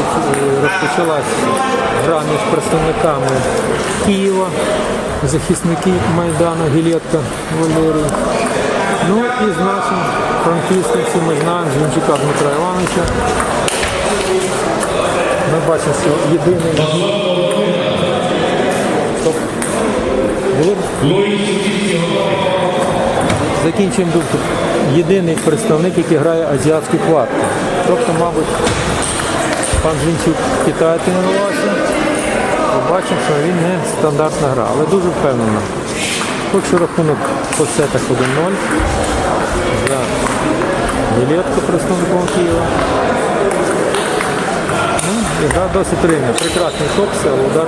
е, розпочалась гра між представниками Києва, захисники Майдану Гілетка Валерій. Ну і з нашим франківським всі ми знаємо Зінчука Дмитра Івановича. Ми бачимо, що єдиний Закінчуємо думку. Єдиний представник, який грає азіатську кварту. Тобто, мабуть, пан Жінчук в Китаї тренувався. Побачимо, що він не стандартна гра, але дуже впевнено. Хочу рахунок по сетах 1-0. За білетку представником Києва. Ну, і гра досить рівна. Прекрасний топс, але удар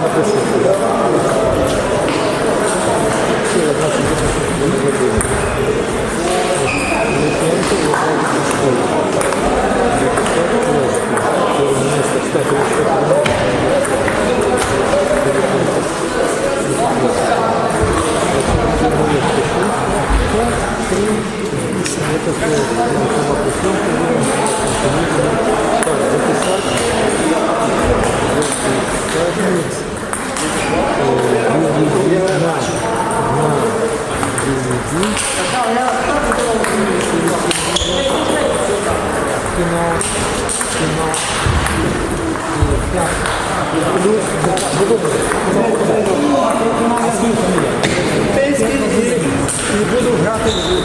Буду не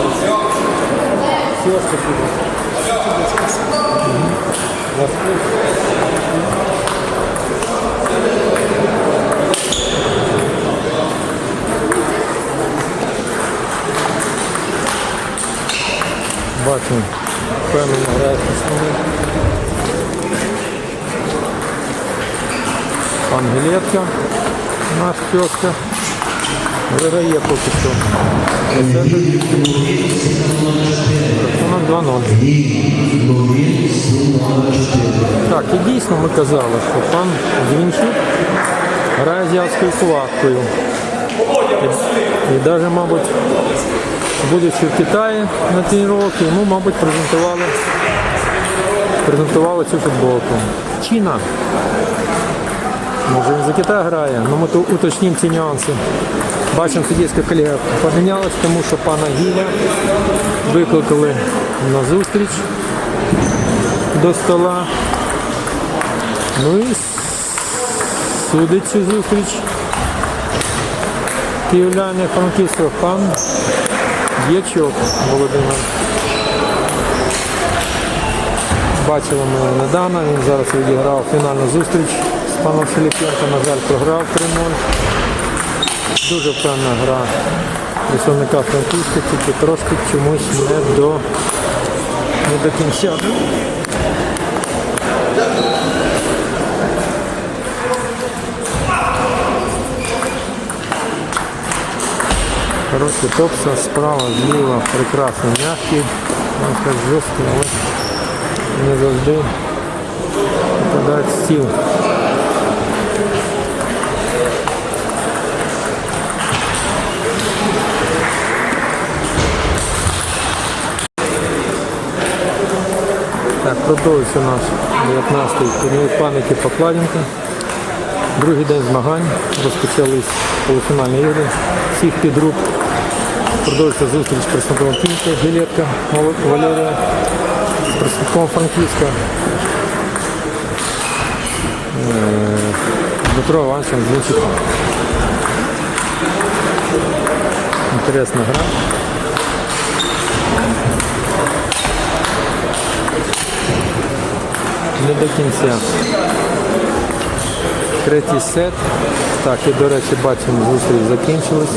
присутній. Бачимо, впевнено грає представник. Пан Гілетка, наш тезка, виграє поки що. Рахунок 2-0. Так, і дійсно ми казали, що пан Дзвінчук грає азіатською кулакою. І, і навіть, мабуть, будучи в Китаї на тренування, йому, мабуть, презентували, презентували цю футболку. Чина. Може він за Китай грає, але ми тут уточнимо ці нюанси. Бачимо, суддівська колега помінялась, тому що пана Гіля викликали на зустріч до стола. Ну і судить цю зустріч. Київляне Франківського пан Дячок Володимир. Бачили ми недавно, він зараз відіграв фінальну зустріч з паном Філіпенко, на жаль, програв 3-0. Дуже впевнена гра представника Франківська, тільки трошки чомусь не до, не до кінця. Хороший топса, справа, зліва, прекрасний, м'який, можна сказати, жорсткий, не завжди попадає в стіл. Продовжується наш 19-й турнір пам'яті Покладінка. Другий день змагань розпочались полуфінальні ігри всіх підгруп. Продовжується зустріч з представником Кінька, Гілетка Валерія, з представником Франківська е, Дмитро Івановичем Зінчуком. Інтересна гра. Не до кінця. Третій сет. Так, і до речі, бачимо, зустріч закінчилась.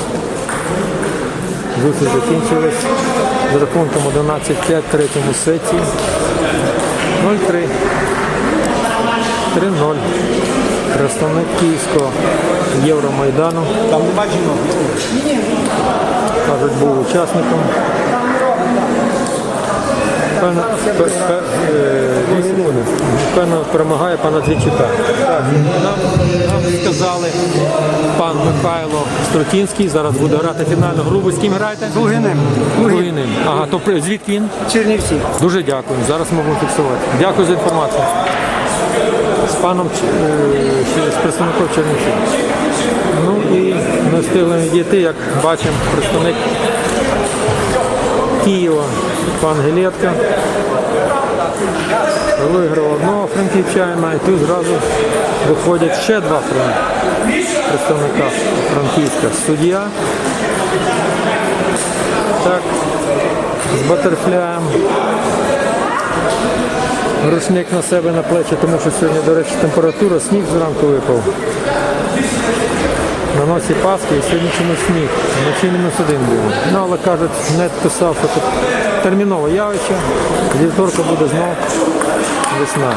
Зустріч закінчилась з рахунком 11-5 в третьому сеті. 0-3. 3-0. Представник Київського Євромайдану. Там жінок. кажуть, був учасником. Певно, пе- пе- е, певно перемагає пана Двічука. Нам, нам сказали пан Михайло Струтінський, зараз буде грати фінальну гру. Ви з ким граєте? Лугиним. Лугиним. Ага, то при- звідки він? Чернівці. Дуже дякую. Зараз можемо фіксувати. Дякую за інформацію. З паном Ч- е, з представником Чернівців. Ну і ми встигли відійти, як бачимо, представник Києва, пан Гелєтка. Виграв одного франківчанина і тут зразу виходять ще два представника Франківська. Суддя. Так, з батерфляєм. Рушник на себе на плечі, тому що сьогодні, до речі, температура, сніг зранку випав. Носі Пасхи і сьогодні чомусь сніг. Вночі мінус один був. Ну, але кажуть, не писав, що тут термінове явище. Вівторка буде знов весна.